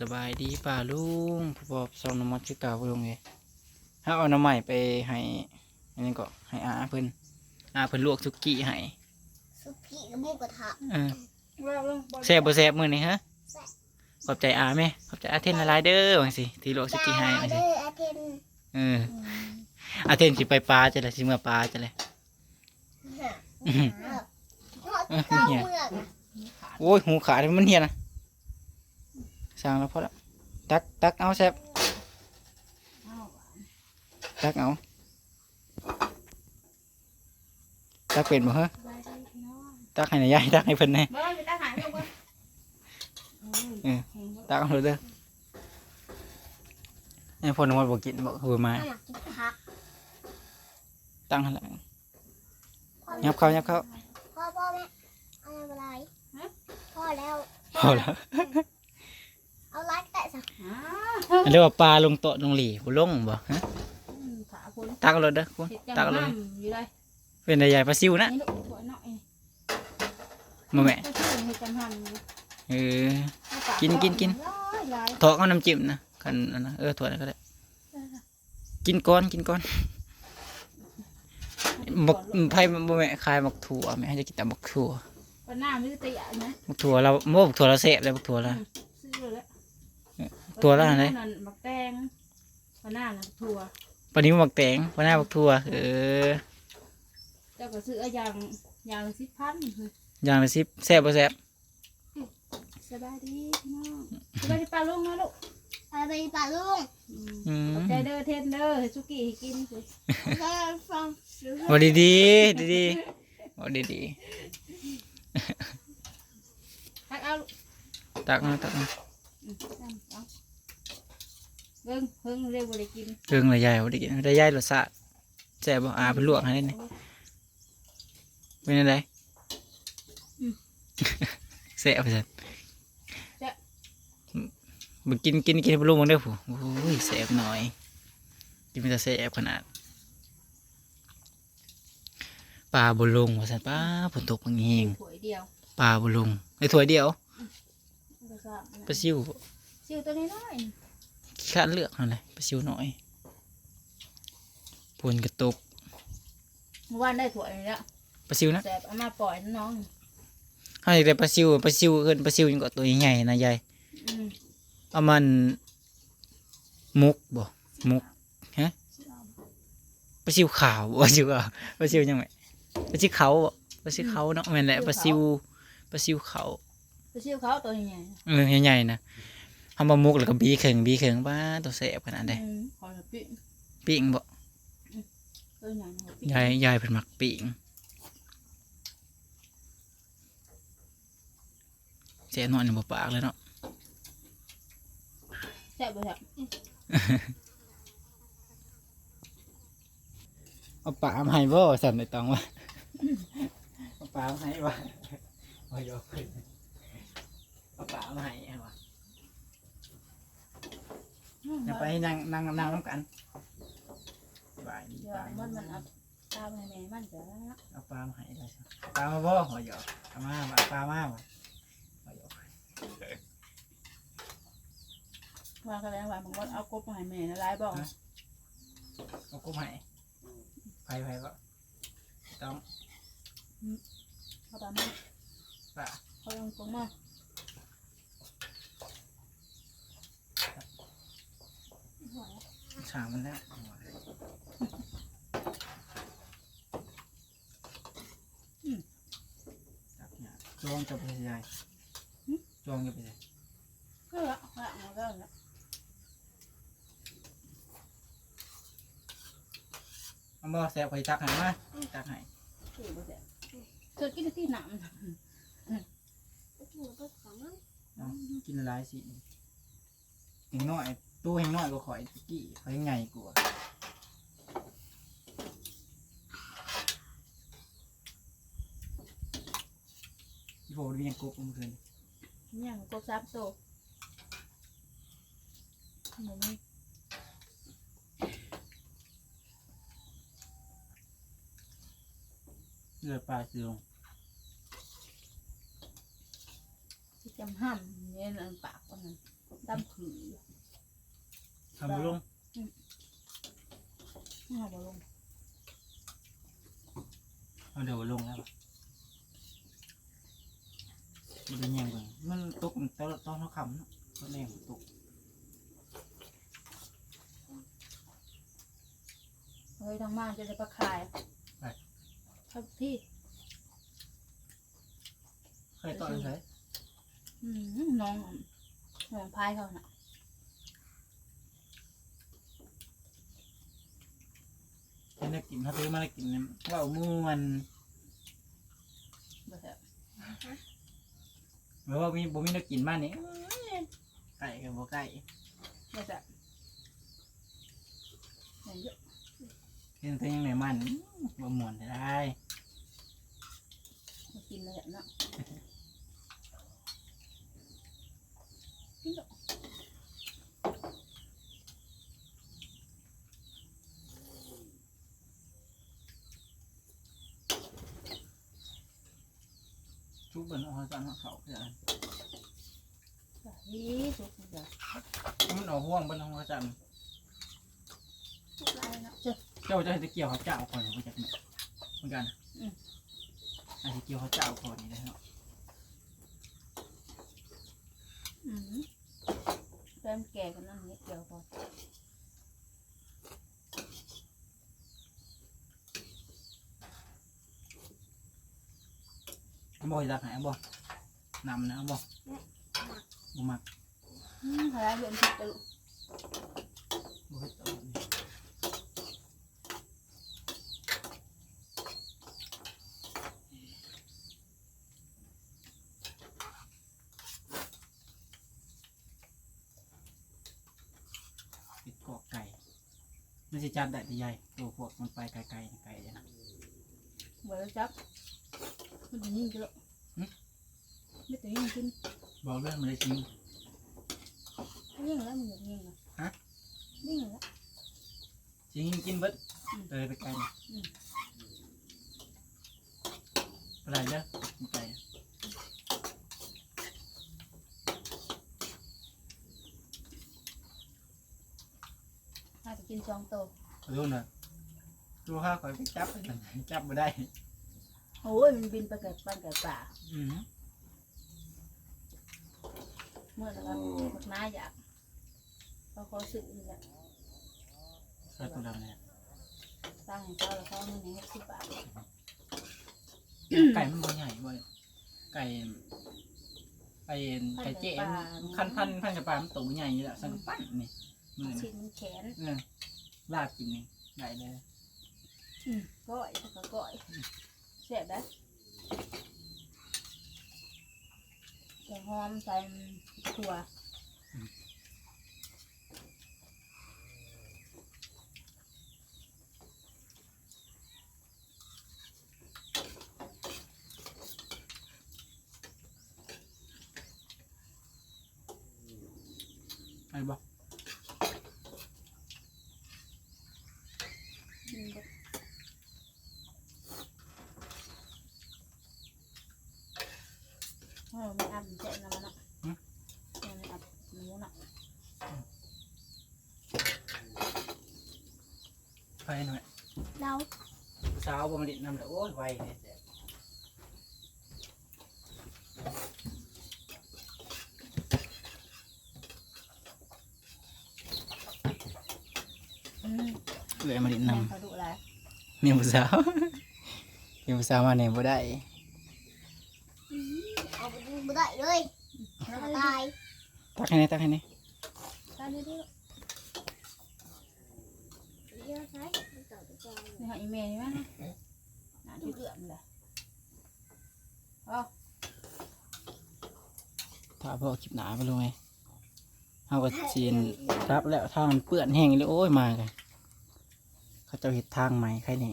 สบายดีป่าลุงผู้บอกสองน้ำมันชื่อเก่าพลุงเลยถ้าเอาน้ำใหม่ไปให้อันนี้ก็ให้อาเพิ่นอาเพิ่นลวกสุกี้ให้สุกี้กับหมูกระทะเออว่าเรื่องบอลแซ่บบ่แซ่บมื้อนี้ฮะแซ่บขอบใจอาแม่ขอบใจอาเทนหลายๆเด้อว่าสิที่ลวกสุกี้ให้ว่าสิเด้ออาเทนเอออาเทนสิไปปลาจะเลยสิเมื่อปลาจะเลยอื้อหือทอดเก้าเมืองโอ้ยหูขาดมันเหียนะ สั่งแล้วพอแล้วตักตักเอาแซ่บเอาตักเอาตักเป็นบ่ฮะสบายดีพี่น้องตักให้นายยายตักให้เพิ่นแหน่เบ้านไปตาหายลงไปเออตักเอาเลยเด้อไอ้พนมันบอกกินบอกหัวมาข้าวหมักกินผักตั้งหันหลังยับเข้ายับเข้าพ่อพ่อแม่เอาอะไรพ่อแล้ว พอแล้วเอา ไลค์แต่สักอ่าอันเรียกว่าปลาลงโต๊ะลงหลีบ่ลงบ่ฮะขาคนตักเอาเลยเด้อคุณเห็ดตัจักงเอาเลยห้ำอยู่เลยเป็นนายใหญ่ปลาซิวนะนี่ลูกถั่วหน่อยมาแม่ก็ชื่อเห็ดจังห้ำอยู่เออกินกินกิน ร้อยหลายทอกเอาน้ำจิ้มนะกันอันนะเออถั่วนั่นก็ได้ กินก้อนกินก้อนบักไผ่บ่แม่คายบักถั่วแม่ให้จะกินแต่บักถั่วปนหน้าไม่ได้ตีอะนะบักถั่วเราโม่บักถั่วเราเสพเลยบักถั่วเราซื้อเลยแหละ ตัวละอะไรนั่นบักแตงปนหน้าน่ะถั่วปลานิ้วบักแตงปลาหน้าบักถั่วเออเจ้าก็ซื้อเอาอย่างอย่างละสิบพันอย่างละสิบแซ่บบ่แซ่บสบายดีพี่น้องสบายดีปลาลุงนะลูกไปไปป่าลุงอืมอืมขอบใจเด้อเทนเด้อให้สุกี้ให้กินสิแค่ฟังซื้อบอกดีดีดีดีๆบอกดีดีตักเอาลูกๆตักมาตักมาอืม เอาเบิ่งเพิ่งเรียกบ่ได้กินเครื่องละใหญ่บ่ได้กินได้ใหญ่รสชาติแซ่บบ่อาเป็นลวกให้ได้นี่เป็นอะไรแซ่บไปซั่นบ่กินกินกินบ่รู้มึงเด้อผู้โอ้ยแซ่บหน่อยกินมันจะแซ่บขนาดปลาบ่ลงว่าซั่นป้าฝนตกบางแฮงถ้วยเดียวปลาบ่ลงไอ้ถ้วยเดียวมันก็ทราบปลาซิวซิวตัวนี้น้อยขี้ ขาดเลือกนั่นแหละปลาซิวน้อยฝนกระตกเมื่อวานได้ถ้วยแล้วปลาซิวนะแสบเอามาปล่อยน้องเขาอยากได้ปลาซิวปลาซิวเอิ้นปลาซิวยังก็ตัวใหญ่ๆนะยายอืมเอามันมุกบ่มุกฮะปลาซิวขาวบ่ปลาซิวขาวปลาซิวยังไงปลาซิวเขาบ่ปลาซิวเขาเนาะแม่นแหละปลาซิวปลาซิวเขาไปซิวเขาตัวใหญ่เออใหญ่ๆนะ ทำมามุกแล้วก็บีเข่งบีเข่งบ้าตัวแสบขนาดใดอืมขอละปิ้งปิ้งบ่ตัวใหญ่นะปิ้งยายยายเพิ่นมักปิ้งเสียหน่อยหนึงบ่ปากเลยเนาะแซ่บบ่แซ่บเอาปลามาให้บ่สั่นไอ้ตองว่าเอาปลามาให้บ่โอ้ยเอาขึ้นเอาปลามาให้เอาว่ะ อย่าไปนั่งนั่งนั่งน้ำกันสบายดีเดี๋ยวปลามันมันเอาตามให้แม่มันจะเอาปลามาให้ได้สิปลามาบ่หัวหยอกเอามาเอาปลามาบ่หัวหยอกว่ากันแล้วว่าบางวันเอากบมาให้แม่นะหลายบ่เอากุ้งให้ไปไปก็ต้องเขาตามมาปลาเขาลงกงมา ฉางมันแล้วจับเนี่ยจองจะไปใหญ่จองจะไปใหญ่ก็ละละมาแล้วละเอาบ่แซ่บไปตักให้มาตักให้คือบ่แซ่บเกิดกินที่น้ำหมูตัวของมันเอากินหลายสิแหงน้อย ตู้แหงน้อยก็ข่อยตะกี้ข่อยใหญ่กว่าอีโบเรียงกบเมื่อคืนเนี่ยมันกบสามตัวหมูนี่เลือดปลาคือลงที่จำห้ำเนี่ยอันปากมันนั้นดำค ทำบุลงเอาบ่ลงเอาเดี๋ยวบุลงแล้วบ่มันเป็นยังไงมันตกตอนตอนเขาคำเนาะตอนแรงตกเฮ้ยทางบ้านจะได้ปลาขายทักที่เคยตอนไหนอืมน้องน้องพายเขาน่ะ แค่ได้กินเขาซื้อมาได้กินเนี่ยว่าเอาม่วนบ่แซ่บหรือว่ามีบ่มีได้กินบ้านนี้ไก่กับบ่ไก่บ่แซ่บเห็นเยอะเห็นแต่ยังไงมันบ่ม่วนได้มากินเลยอะเนาะชุบ เป็นเอาตอนเขาเพื่อนนี่สุกเดี๋ยวมันเอาห่วงเป็นของเขาจันทุกเนาะเจ้าจะให้ตะเกี่ยวเขาเจ้าก่อนเขาจากไหนเหมือนกันอาจจะเกี่ยวเขาเจ้าก่อนนี่ได้เนาะอืมแฟมแก่กันนั่นนี่เกี่ยวก่อน บ่อยรักไหนบ่นำนะบ่บ่มักอืมหาเดือนสิบจะลูกบ่เฮ็ดเอานี่ปิดกอกไก่มันสิจับได้ที่ใหญ่ตัวพวกมันไปไกลๆไกลๆนะเบอร์จับ มันจะยิ่งจะลูกหึ ไม่แต่ยิ่งกินบอกเรื่องมันเลยจริง ยิ่งแล้วมันอยากยิ่งนะฮะ ยิ่งแล้ว จริงกินเบิดอืม เลยไปไกลนะอืมอะไรเด้อมันไกลอาจจะกินสองโตวขอโทษนะดูข้าคอยไปจับไปสั่นจับไม่ได้ โอ้ยมันบินไปเกิดปันเกิดป่าอืมเมื่อนะครับบักน้าอยากเขาขอซื้อนี่แหละใส่ตัวดำเนี่ยตั้งให้เขาแล้วเขาเอาเงินให้หกสิบบาทไก่มันบ่ใหญ่บ่เนี่ยไก่ไก่ไก่เจ๊มันคันพันพันกับปลามันตัวใหญ่อยู่แล้วสั่งปั้นนี่มือชิ้นี่นแขนเออลาบกินนี่ได้เลยอืมก้อยแล้วก็ก้อย เสียบได้แต่หอมใส่ถั่วไอ้บ่อืมเออไม่อับเจ็บนะมันเนาะไม่อับหมูเนาะ ไปหน่อยเราสาวบ่มาดินำแต่โอ้ยไวเนี่ยแซ่บอืมเลยมาดินแม่นำเขาดุอะไรมีผู้สาวมีผู้สาวมาเนี่ยบ่ได้เอาไปดูไม่ได้เลยตายตักให้แนี่ตักให้แนี่ตาดีดี เยอะใช่ไม่ต่อไปก่อ นนี่ค่ะอีเมลนี่มั้ยน่าที่เดือดเลยอ๋อถ้าพอคลิปหนาไปรู้ไหมเฮาก็จีนรับแล้วถ้ามันเปื้อนแห้งเลยโอ้ยมากันเขาเจะเห็ดทางใหม่ใครแหน่